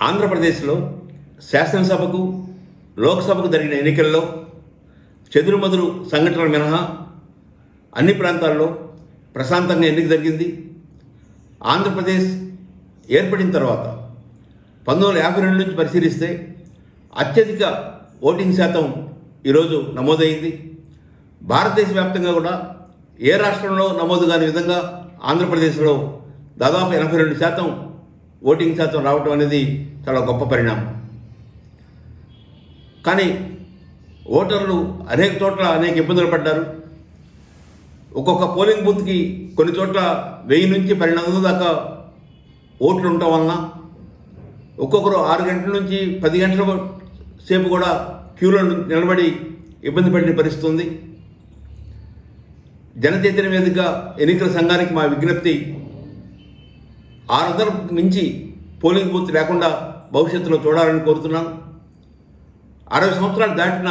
ఆంధ్రప్రదేశ్లో శాసనసభకు లోక్సభకు జరిగిన ఎన్నికల్లో చెదురుమదురు సంఘటనలు మినహా అన్ని ప్రాంతాల్లో ప్రశాంతంగా ఎన్నిక జరిగింది. ఆంధ్రప్రదేశ్ ఏర్పడిన తర్వాత పంతొమ్మిది వందల యాభై రెండు నుంచి పరిశీలిస్తే అత్యధిక ఓటింగ్ శాతం ఈరోజు నమోదైంది. భారతదేశ వ్యాప్తంగా కూడా ఏ రాష్ట్రంలో నమోదు కాని విధంగా ఆంధ్రప్రదేశ్లో దాదాపు ఎనభై రెండు శాతం ఓటింగ్ శాతం రావటం అనేది చాలా గొప్ప పరిణామం. కానీ ఓటర్లు అనేక చోట్ల అనేక ఇబ్బందులు పడ్డారు. ఒక్కొక్క పోలింగ్ బూత్కి కొన్ని చోట్ల వెయ్యి నుంచి పన్నెండు వందల దాకా ఓట్లు ఉండటం వలన ఒక్కొక్కరు ఆరు గంటల నుంచి పది గంటల సేపు కూడా క్యూలో నిలబడి ఇబ్బంది పడిన పరిస్థితి ఉంది. జనచైతన్య వేదిక ఎన్నికల సంఘానికి మా విజ్ఞప్తి ఆరు మించి పోలింగ్ బూత్ లేకుండా భవిష్యత్తులో చూడాలని కోరుతున్నాను అరవై సంవత్సరాలు దాటిన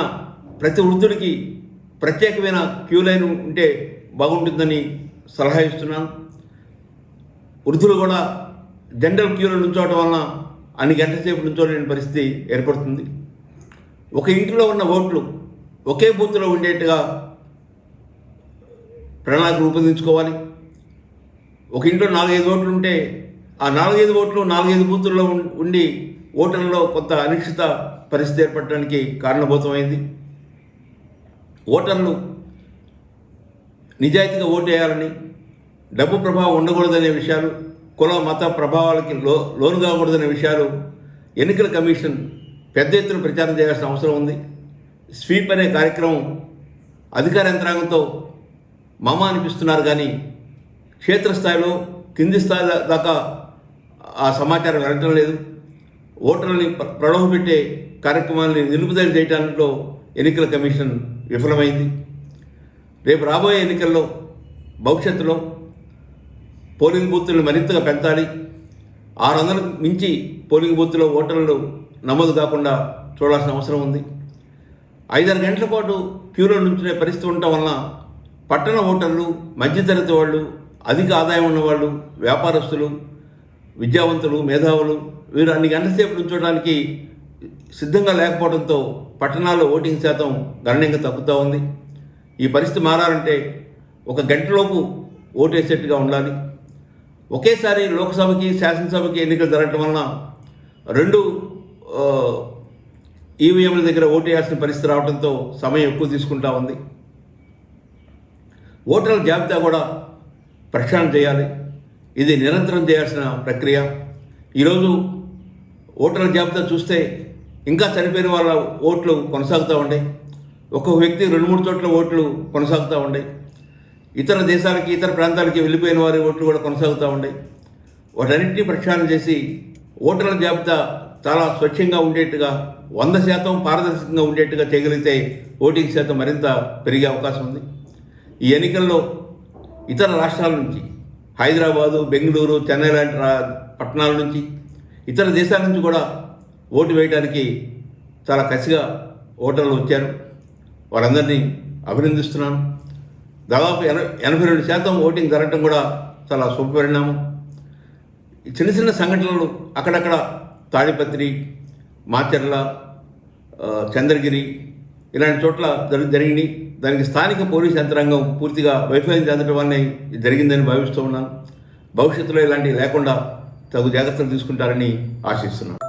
ప్రతి వృద్ధుడికి ప్రత్యేకమైన క్యూ లైన్ ఉంటే బాగుంటుందని సలహా ఇస్తున్నాను వృద్ధులు కూడా జనరల్ క్యూలో నుంచోవడం వలన అన్ని గంటల సేపు నుంచోలేని పరిస్థితి ఏర్పడుతుంది. ఒక ఇంటిలో ఉన్న ఓట్లు ఒకే బూత్లో ఉండేట్టుగా ప్రణాళిక రూపొందించుకోవాలి. ఒక ఇంట్లో నాలుగైదు ఓట్లు ఉంటే ఆ నాలుగైదు ఓట్లు నాలుగైదు బూతుల్లో ఉండి ఓటర్లలో కొంత అనిశ్చిత పరిస్థితి ఏర్పడటానికి కారణభూతమైంది. ఓటర్లు నిజాయితీగా ఓటు వేయాలని డబ్బు ప్రభావం ఉండకూడదనే విషయాలు కుల మత ప్రభావాలకి లో లోను కాకూడదనే విషయాలు ఎన్నికల కమిషన్ పెద్ద ఎత్తున ప్రచారం చేయాల్సిన అవసరం ఉంది. స్వీప్ అనే కార్యక్రమం అధికార యంత్రాంగంతో మమ అనిపిస్తున్నారు కానీ క్షేత్రస్థాయిలో కింది స్థాయి దాకా ఆ సమాచారం వెళ్ళటం లేదు. ఓటర్లని ప్ర- ప్రలోభపెట్టే కార్యక్రమాన్ని నిలుపుదల చేయడంలో ఎన్నికల కమిషన్ విఫలమైంది. రేపు రాబోయే ఎన్నికల్లో భవిష్యత్తులో పోలింగ్ బూత్లను మరింతగా పెంచాలి. ఆరు వందలకు మించి పోలింగ్ బూత్లో ఓటర్లు నమోదు కాకుండా చూడాల్సిన అవసరం ఉంది. ఐదారు గంటల పాటు క్యూలో నుంచునే పరిస్థితి ఉండటం వలన పట్టణ ఓటర్లు మధ్యతరగతి వాళ్ళు అధిక ఆదాయం ఉన్నవాళ్ళు వ్యాపారస్తులు విద్యావంతులు మేధావులు వీరు అన్ని గంటల సేపు నుంచోడానికి సిద్ధంగా లేకపోవడంతో పట్టణాల్లో ఓటింగ్ శాతం గణనీయంగా తగ్గుతూ ఉంది. ఈ పరిస్థితి మారాలంటే ఒక గంటలోపు ఓటేసేట్టుగా ఉండాలి. ఒకేసారి లోక్సభకి శాసనసభకి ఎన్నికలు జరగటం వలన రెండు ఈవీఎంల దగ్గర ఓటేయాల్సిన పరిస్థితి రావడంతో సమయం ఎక్కువ తీసుకుంటా ఉంది. ఓటర్ల జాబితా కూడా ప్రక్షాళన చేయాలి. ఇది నిరంతరం చేయాల్సిన ప్రక్రియ. ఈరోజు ఓటర్ల జాబితా చూస్తే ఇంకా చనిపోయిన వాళ్ళ ఓట్లు కొనసాగుతూ ఉన్నాయి ఒక్కొక్క వ్యక్తి రెండు మూడు చోట్ల ఓట్లు కొనసాగుతూ ఉన్నాయి ఇతర దేశాలకి ఇతర ప్రాంతాలకి వెళ్ళిపోయిన వారి ఓట్లు కూడా కొనసాగుతూ ఉన్నాయి వాటన్నింటినీ ప్రక్షాళన చేసి ఓటర్ల జాబితా చాలా స్వచ్ఛంగా ఉండేట్టుగా వంద శాతం పారదర్శకంగా ఉండేట్టుగా చేయగలిగితే ఓటింగ్ శాతం మరింత పెరిగే అవకాశం ఉంది. ఈ ఎన్నికల్లో ఇతర రాష్ట్రాల నుంచి హైదరాబాదు బెంగళూరు చెన్నై లాంటి పట్టణాల నుంచి ఇతర దేశాల నుంచి కూడా ఓటు వేయడానికి చాలా కసిగా ఓటర్లు వచ్చారు. వారందరినీ అభినందిస్తున్నాను. దాదాపు ఎన ఎనభై రెండు శాతం ఓటింగ్ జరగటం కూడా చాలా శుభపరిణామం చిన్న చిన్న సంఘటనలు అక్కడక్కడ తాడిపత్రి మాచర్ల చంద్రగిరి ఇలాంటి చోట్ల జరి జరిగినాయి. దానికి స్థానిక పోలీస్ యంత్రాంగం పూర్తిగా వైఫల్యం చెందడం ఇది జరిగిందని భావిస్తూ ఉన్నాను. భవిష్యత్తులో ఇలాంటివి లేకుండా తగు జాగ్రత్తలు తీసుకుంటారని ఆశిస్తున్నాను.